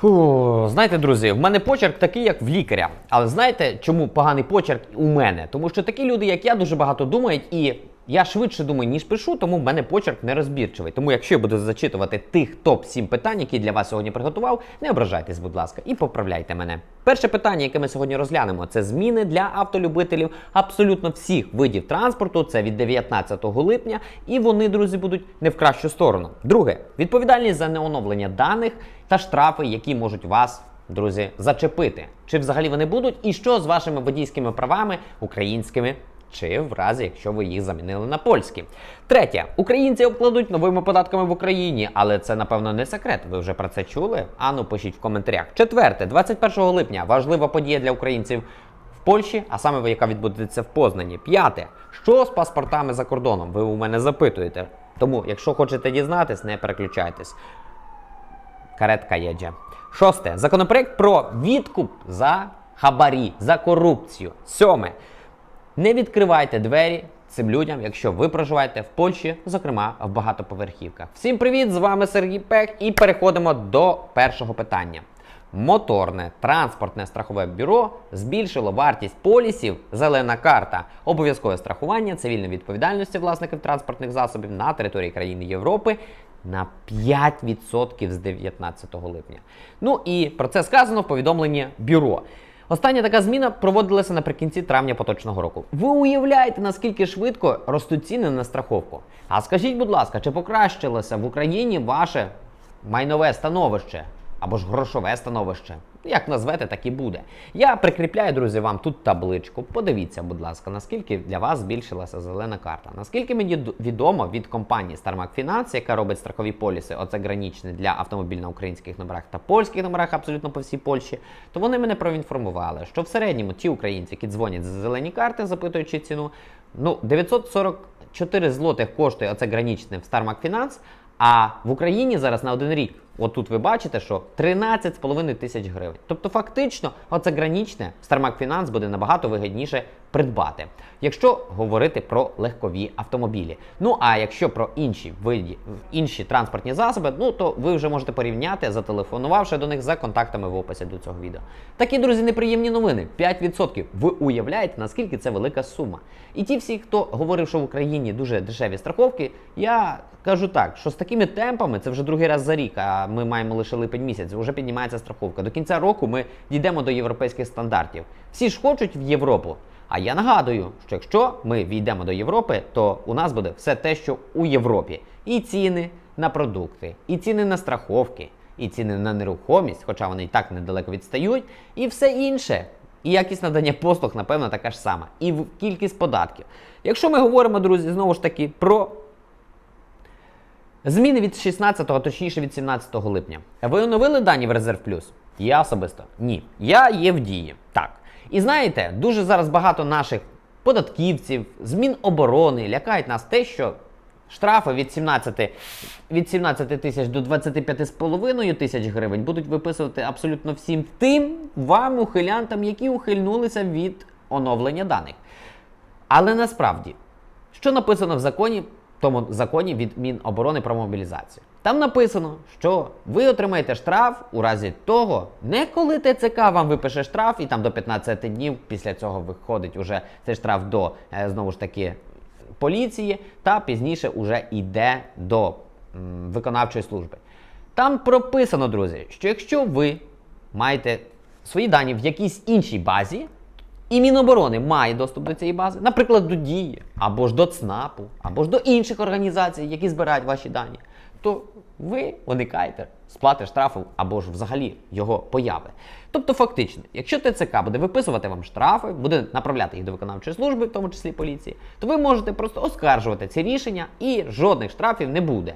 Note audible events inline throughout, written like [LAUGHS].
Фу, знаєте, друзі, в мене почерк такий, як в лікаря. Але знаєте, чому поганий почерк у мене? Тому що такі люди, як я, дуже багато думають, і я швидше думаю, ніж пишу, тому в мене почерк нерозбірчивий. Тому якщо я буду зачитувати тих топ-7 питань, які для вас сьогодні приготував, не ображайтесь, будь ласка, і поправляйте мене. Перше питання, яке ми сьогодні розглянемо, це зміни для автолюбителів абсолютно всіх видів транспорту. Це від 19 липня, і вони, друзі, будуть не в кращу сторону. Друге, відповідальність за неоновлення даних та штрафи, які можуть вас. Друзі, зачепити, чи взагалі вони будуть, і що з вашими водійськими правами українськими, чи в разі, якщо ви їх замінили на польські. Третє, українці обкладуть новими податками в Україні, але це напевно не секрет. Ви вже про це чули? Ану, пишіть в коментарях. Четверте, 21 липня важлива подія для українців в Польщі, а саме яка відбудеться в Познані. П'яте, що з паспортами за кордоном? Ви у мене запитуєте. Тому, якщо хочете дізнатись, не переключайтесь. Каретка їде. Шосте. Законопроект про відкуп за хабарі, за корупцію. Сьоме. Не відкривайте двері цим людям, якщо ви проживаєте в Польщі, зокрема в багатоповерхівках. Всім привіт! З вами Сергій Пек і переходимо до першого питання. Моторне транспортне страхове бюро збільшило вартість полісів Зелена карта, обов'язкове страхування цивільної відповідальності власників транспортних засобів на території країни Європи на 5% з 19 липня. Ну і про це сказано в повідомленні бюро. Остання така зміна проводилася наприкінці травня поточного року. Ви уявляєте, наскільки швидко ростуть ціни на страховку? А скажіть, будь ласка, чи покращилося в Україні ваше майнове становище або ж грошове становище? Як назвете, так і буде. Я прикріпляю, друзі, вам тут табличку. Подивіться, будь ласка, наскільки для вас збільшилася зелена карта. Наскільки мені відомо від компанії Starmac Finance, яка робить страхові поліси, оце гранічне для автомобіль на українських номерах та польських номерах абсолютно по всій Польщі, то вони мене проінформували, що в середньому ті українці, які дзвонять за зелені карти, запитуючи ціну, ну 944 злотих коштує оце гранічне в Starmac Finance, а в Україні зараз на один рік, от тут ви бачите, що 13,5 тисяч гривень. Тобто, фактично, оце гранічне Starmac Finance буде набагато вигідніше придбати, якщо говорити про легкові автомобілі. Ну а якщо про інші виді, інші транспортні засоби, ну то ви вже можете порівняти, зателефонувавши до них за контактами в описі до цього відео. Такі, друзі, неприємні новини. 5%. Ви уявляєте, наскільки це велика сума. І ті всі, хто говорив, що в Україні дуже дешеві страховки, я кажу так, що з такими темпами це вже другий раз за рік, а ми маємо лише липень місяць, вже піднімається страховка. До кінця року ми дійдемо до європейських стандартів. Всі ж хочуть в Європу. А я нагадую, що якщо ми війдемо до Європи, то у нас буде все те, що у Європі. І ціни на продукти, і ціни на страховки, і ціни на нерухомість, хоча вони і так недалеко відстають, і все інше. І якість надання послуг, напевно, така ж сама. І кількість податків. Якщо ми говоримо, друзі, знову ж таки, про Зміни від 16, а точніше від 17 липня. Ви оновили дані в Резерв Плюс? Я особисто ні. Я є в дії. Так. І знаєте, дуже зараз багато наших податківців, змін оборони лякають нас те, що штрафи від 17, від 17 тисяч до 25,5 тисяч гривень будуть виписувати абсолютно всім тим вам, ухилянтам, які ухильнулися від оновлення даних. Але насправді, що написано в законі, тому законі від Міноборони про мобілізацію? Там написано, що ви отримаєте штраф у разі того, не коли ТЦК вам випише штраф, і там до 15 днів після цього виходить уже цей штраф до е, знову ж таки поліції, та пізніше уже йде до м, виконавчої служби. Там прописано, друзі, що якщо ви маєте свої дані в якійсь іншій базі, і Міноборони має доступ до цієї бази, наприклад, до Дії, або ж до ЦНАПу, або ж до інших організацій, які збирають ваші дані, то ви уникаєте сплати штрафу або ж взагалі його появи. Тобто, фактично, якщо ТЦК буде виписувати вам штрафи, буде направляти їх до виконавчої служби, в тому числі поліції, то ви можете просто оскаржувати ці рішення і жодних штрафів не буде.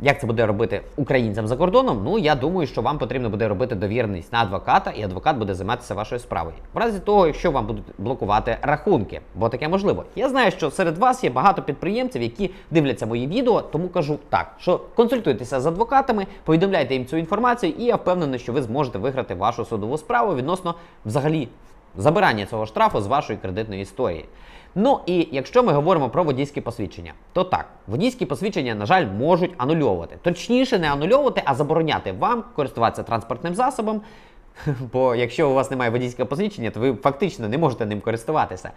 Як це буде робити українцям за кордоном? Ну я думаю, що вам потрібно буде робити довіреність на адвоката, і адвокат буде займатися вашою справою. В разі того, якщо вам будуть блокувати рахунки, бо таке можливо. Я знаю, що серед вас є багато підприємців, які дивляться мої відео, тому кажу так, що консультуйтеся з адвокатами, повідомляйте їм цю інформацію, і я впевнений, що ви зможете виграти вашу судову справу відносно взагалі забирання цього штрафу з вашої кредитної історії. Ну і якщо ми говоримо про водійські посвідчення, то так, водійські посвідчення, на жаль, можуть анульовувати. Точніше, не анульовувати, а забороняти вам користуватися транспортним засобом. [LAUGHS] Бо якщо у вас немає водійського посвідчення, то ви фактично не можете ним користуватися.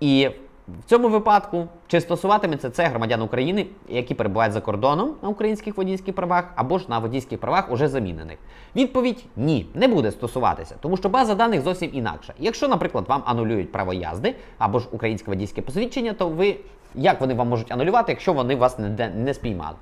І в цьому випадку чи стосуватиметься це громадян України, які перебувають за кордоном на українських водійських правах або ж на водійських правах уже замінених? Відповідь ні, не буде стосуватися, тому що база даних зовсім інакша. Якщо, наприклад, вам анулюють право їзди або ж українське водійське посвідчення, то ви як вони вам можуть анулювати, якщо вони вас не, не спіймали?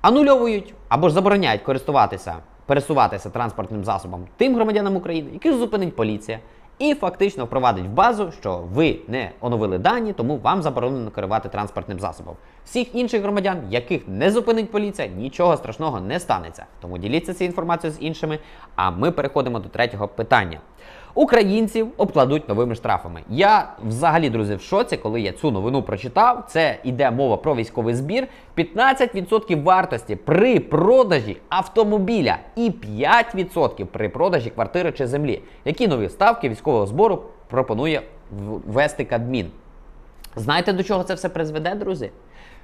Анульовують або ж забороняють користуватися, пересуватися транспортним засобом тим громадянам України, яких зупинить поліція, і фактично впровадить в базу, що ви не оновили дані, тому вам заборонено керувати транспортним засобом. Всіх інших громадян, яких не зупинить поліція, нічого страшного не станеться. Тому діліться цією інформацією з іншими. А ми переходимо до третього питання. Українців обкладуть новими штрафами. Я взагалі, друзі, в шоці, коли я цю новину прочитав. Це йде мова про військовий збір. 15% вартості при продажі автомобіля і 5% при продажі квартири чи землі. Які нові ставки військового збору пропонує ввести Кабмін? Знаєте, до чого це все призведе, друзі?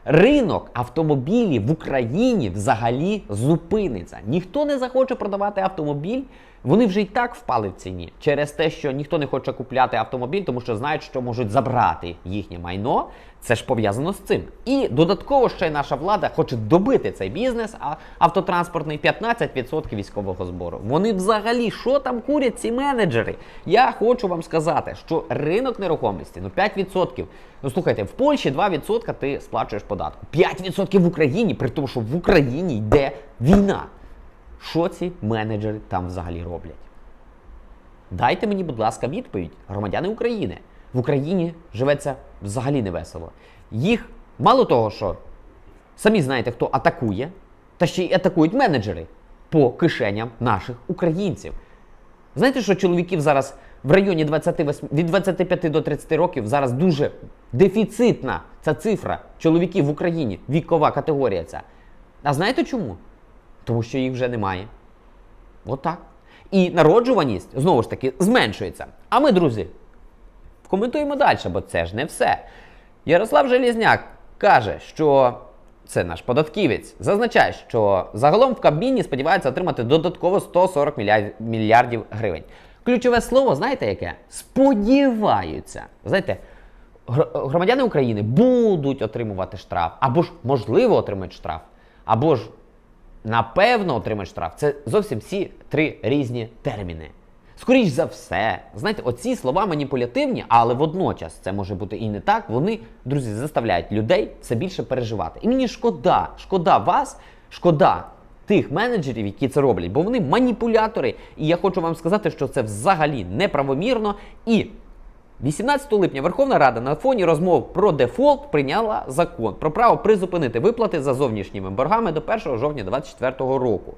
Ринок автомобілів в Україні взагалі зупиниться. Ніхто не захоче продавати автомобіль. Вони вже й так впали в ціні через те, що ніхто не хоче купляти автомобіль, тому що знають, що можуть забрати їхнє майно. Це ж пов'язано з цим. І додатково ще й наша влада хоче добити цей бізнес, а автотранспортний 15% військового збору. Вони взагалі що там курять ці менеджери? Я хочу вам сказати, що ринок нерухомості ну 5%. Ну слухайте, в Польщі 2% ти сплачуєш податку. 5% в Україні, при тому, що в Україні йде війна. Що ці менеджери там взагалі роблять? Дайте мені, будь ласка, відповідь, громадяни України. В Україні живеться взагалі не весело. Їх мало того, що самі знаєте, хто атакує, та ще й атакують менеджери по кишеням наших українців. Знаєте, що чоловіків зараз в районі 28, від 25 до 30 років зараз дуже дефіцитна ця цифра чоловіків в Україні, вікова категорія ця. А знаєте чому? Тому що їх вже немає. Отак. І народжуваність, знову ж таки, зменшується. А ми, друзі, коментуємо далі, бо це ж не все. Ярослав Желізняк каже, що це наш податківець, зазначає, що загалом в Кабміні сподіваються отримати додатково 140 мільярдів гривень. Ключове слово, знаєте яке? Сподіваються. Знаєте, громадяни України будуть отримувати штраф, або ж можливо отримають штраф, або ж напевно отримають штраф. Це зовсім всі три різні терміни. Скоріш за все, знаєте, оці слова маніпулятивні, але водночас це може бути і не так. Вони, друзі, заставляють людей все більше переживати. І мені шкода, шкода вас, шкода тих менеджерів, які це роблять, бо вони маніпулятори. І я хочу вам сказати, що це взагалі неправомірно. І 18 липня Верховна Рада на фоні розмов про дефолт прийняла закон про право призупинити виплати за зовнішніми боргами до 1 жовтня 2024 року.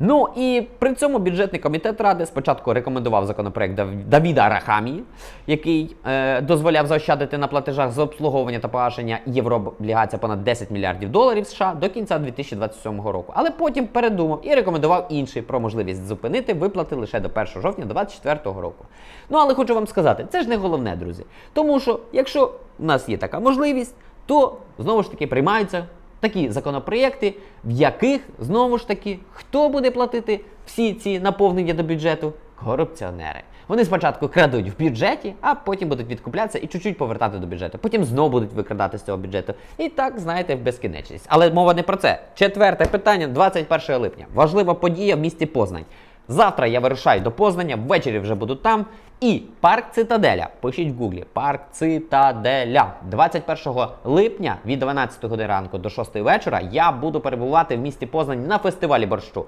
Ну і при цьому бюджетний комітет ради спочатку рекомендував законопроект Давіда Рахамії, який е, дозволяв заощадити на платежах за обслуговування та погашення єврооблігація понад 10 мільярдів доларів США до кінця 2027 року. Але потім передумав і рекомендував інший про можливість зупинити виплати лише до 1 жовтня 2024 року. Ну але хочу вам сказати, це ж не головне, друзі. Тому що якщо у нас є така можливість, то знову ж таки приймаються такі законопроєкти, в яких знову ж таки хто буде платити всі ці наповнення до бюджету? Корупціонери. Вони спочатку крадуть в бюджеті, а потім будуть відкуплятися і чуть-чуть повертати до бюджету. Потім знову будуть викрадати з цього бюджету. І так, знаєте, в безкінечність. Але мова не про це. Четверте питання, 21 липня. Важлива подія в місті Познань. Завтра я вирушаю до Познання, ввечері вже буду там. І парк Цитаделя. Пишіть в гуглі парк Цитаделя. 21 липня від 12 години ранку до 6 вечора я буду перебувати в місті Познань на фестивалі борщу.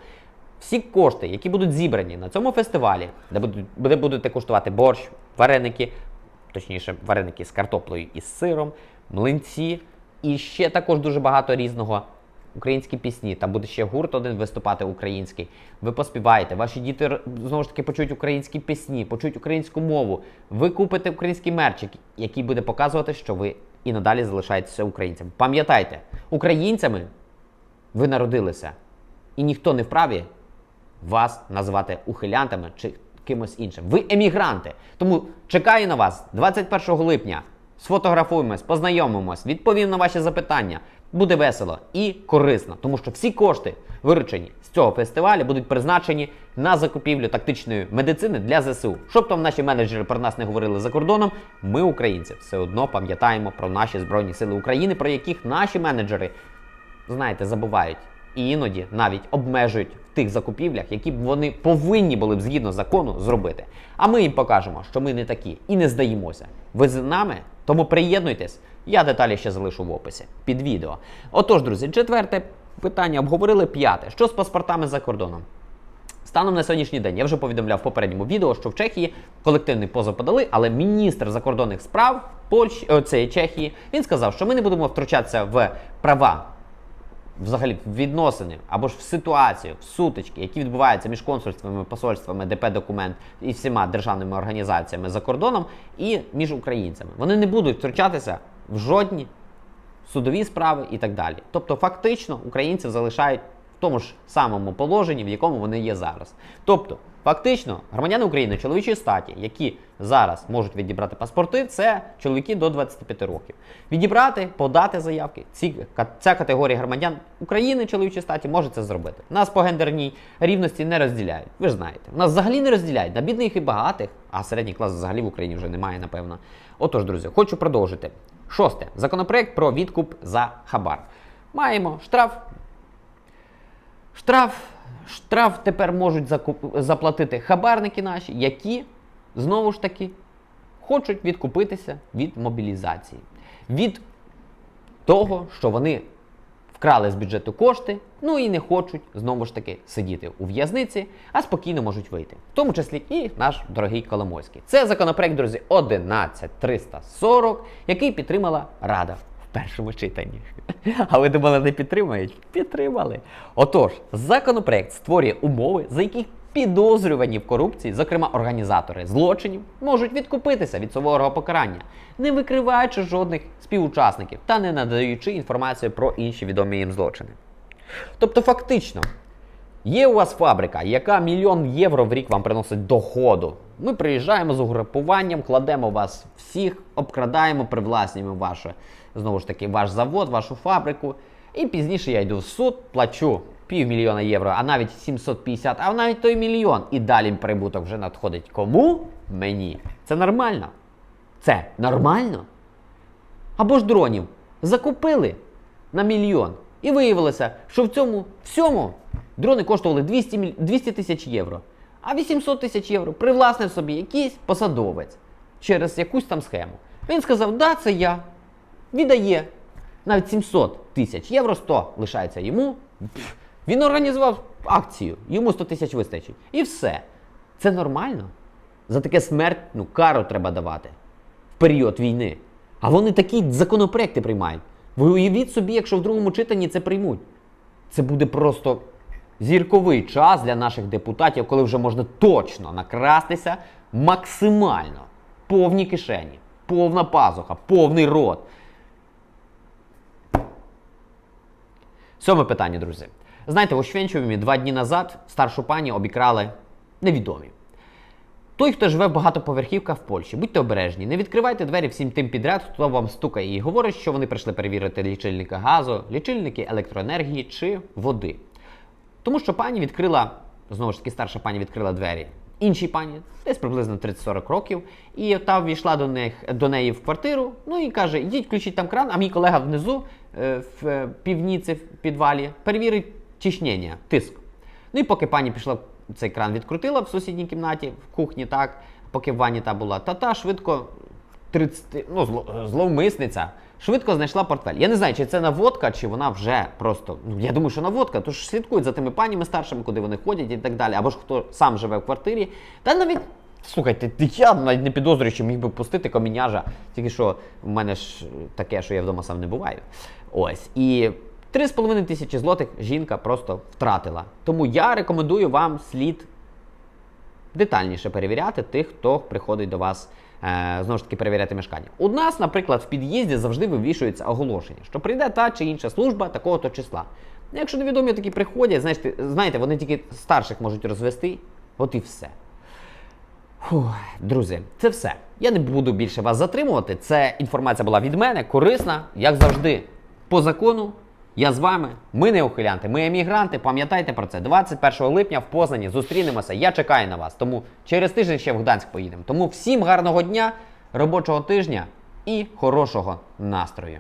Всі кошти, які будуть зібрані на цьому фестивалі, де будуть, де будете куштувати борщ, вареники, точніше, вареники з картоплею і з сиром, млинці і ще також дуже багато різного українські пісні, там буде ще гурт один виступати український. Ви поспіваєте, ваші діти знову ж таки почують українські пісні, почують українську мову. Ви купите український мерчик, який буде показувати, що ви і надалі залишаєтеся українцями. Пам'ятайте, українцями ви народилися, і ніхто не вправі вас називати ухилянтами чи кимось іншим. Ви емігранти. Тому чекаю на вас 21 липня. Сфотографуємось, познайомимось, відповім на ваші запитання. Буде весело і корисно, тому що всі кошти, виручені з цього фестивалю, будуть призначені на закупівлю тактичної медицини для ЗСУ. Щоб там наші менеджери про нас не говорили за кордоном, ми, українці, все одно пам'ятаємо про наші збройні сили України, про яких наші менеджери, знаєте, забувають і іноді навіть обмежують в тих закупівлях, які б вони повинні були б згідно закону зробити. А ми їм покажемо, що ми не такі і не здаємося. Ви з нами, тому приєднуйтесь. Я деталі ще залишу в описі під відео. Отож, друзі, четверте питання обговорили п'яте. Що з паспортами за кордоном? Станом на сьогоднішній день я вже повідомляв в попередньому відео, що в Чехії колективний позов подали, але міністр закордонних справ Польщі о, Чехії він сказав, що ми не будемо втручатися в права. Взагалі в відносини або ж в ситуацію, в сутички, які відбуваються між консульствами, посольствами, ДП документ і всіма державними організаціями за кордоном і між українцями. Вони не будуть втручатися в жодні судові справи і так далі. Тобто, фактично, українців залишають в тому ж самому положенні, в якому вони є зараз. Тобто, фактично, громадяни України чоловічої статі, які зараз можуть відібрати паспорти, це чоловіки до 25 років. Відібрати, подати заявки. Ці, ця категорія громадян України чоловічої статі може це зробити. Нас по гендерній рівності не розділяють. Ви ж знаєте, нас взагалі не розділяють на бідних і багатих, а середній клас взагалі в Україні вже немає, напевно. Отож, друзі, хочу продовжити. Шосте. Законопроект про відкуп за хабар. Маємо штраф Штраф, штраф тепер можуть закуп, заплатити хабарники наші, які знову ж таки хочуть відкупитися від мобілізації, від того, що вони вкрали з бюджету кошти, ну і не хочуть знову ж таки сидіти у в'язниці, а спокійно можуть вийти. В тому числі і наш дорогий Коломойський. Це законопроект, друзі, 11340, який підтримала Рада в першому читанні. [LAUGHS] А ви думали, не підтримають? Підтримали. Отож, законопроект створює умови, за яких підозрювані в корупції, зокрема організатори злочинів, можуть відкупитися від суворого покарання, не викриваючи жодних співучасників та не надаючи інформацію про інші відомі їм злочини. Тобто, фактично, Є у вас фабрика, яка мільйон євро в рік вам приносить доходу. Ми приїжджаємо з угрупуванням, кладемо вас всіх, обкрадаємо, привласнюємо ваше, знову ж таки, ваш завод, вашу фабрику. І пізніше я йду в суд, плачу півмільйона євро, а навіть 750, а навіть той мільйон. І далі прибуток вже надходить кому? Мені. Це нормально. Це нормально? Або ж дронів закупили на мільйон. І виявилося, що в цьому всьому дрони коштували 200 200 тисяч євро. А 800 тисяч євро привласнив собі якийсь посадовець через якусь там схему. Він сказав, да, це я. Віддає. Навіть 700 тисяч євро, 100 лишається йому. Він організував акцію, йому 100 тисяч вистачить. І все. Це нормально. За таке смертну кару треба давати в період війни. А вони такі законопроекти приймають. Ви уявіть собі, якщо в другому читанні це приймуть. Це буде просто зірковий час для наших депутатів, коли вже можна точно накрастися максимально. Повні кишені, повна пазуха, повний рот. Сьоме питання, друзі. Знаєте, в Ощвенчеві два дні назад старшу пані обікрали невідомі. Той, хто живе в багатоповерхівках в Польщі, будьте обережні, не відкривайте двері всім тим підряд, хто вам стукає і говорить, що вони прийшли перевірити лічильники газу, лічильники електроенергії чи води. Тому що пані відкрила, знову ж таки, старша пані відкрила двері іншій пані, десь приблизно 30-40 років, і та ввійшла до них до неї в квартиру. Ну і каже: йдіть, включіть там кран, а мій колега внизу е, в е, півніці в підвалі перевірить чищення, тиск. Ну і поки пані пішла цей кран відкрутила в сусідній кімнаті, в кухні, так, поки в ванні та була, та та швидко 30, ну, зло- зловмисниця. Швидко знайшла портфель. Я не знаю, чи це наводка, чи вона вже просто. Ну, я думаю, що наводка, тож слідкують за тими паніми старшими, куди вони ходять і так далі. Або ж хто сам живе в квартирі. Та навіть, слухайте, я навіть не підозрюю, що міг би пустити коміняжа, тільки що в мене ж таке, що я вдома сам не буваю. Ось. І 3,5 тисячі злотих жінка просто втратила. Тому я рекомендую вам слід детальніше перевіряти тих, хто приходить до вас е, знову ж таки перевіряти мешкання. У нас, наприклад, в під'їзді завжди вивішується оголошення, що прийде та чи інша служба такого-то числа. Якщо невідомі такі приходять, знаєте, знаєте, вони тільки старших можуть розвести, от і все. Фух, друзі, це все. Я не буду більше вас затримувати. Це інформація була від мене, корисна, як завжди. По закону, я з вами. Ми не ухилянти, ми емігранти. Пам'ятайте про це. 21 липня в Познані зустрінемося. Я чекаю на вас. Тому через тиждень ще в Гданськ поїдемо. Тому всім гарного дня, робочого тижня і хорошого настрою.